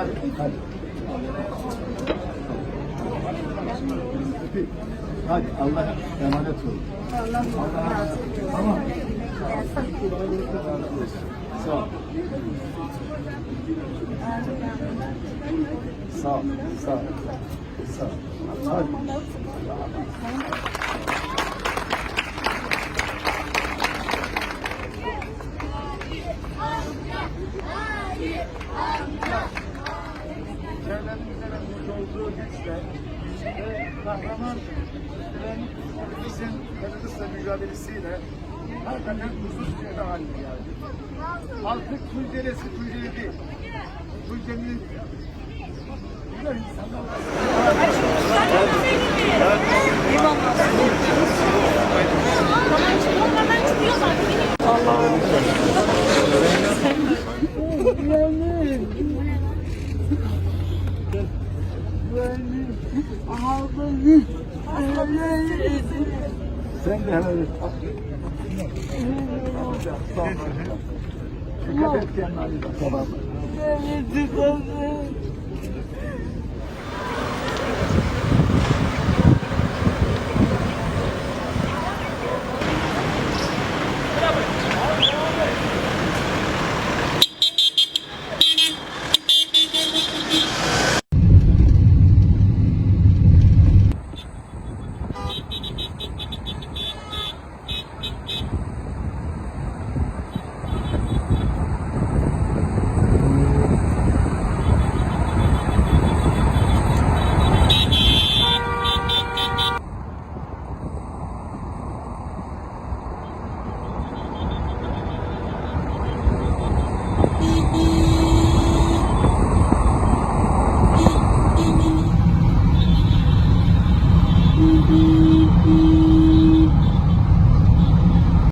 Hadi. Hadi. Hadi Allah emanet olun. Allah Allah. Tamam. Sağ ol. Sağ ol. Sağ ol. Sağ ol. Hadi. Hayır, hayır, hayır. Çevremizde ve olduğu güçle ve kahraman bizim teröristle mücadelesiyle hakikaten huzur içinde haline geldi. Artık Tunceli'si Tunceli değil. Tunceli'nin Sen de helal et. Dikkat et kendine. Tamam mı?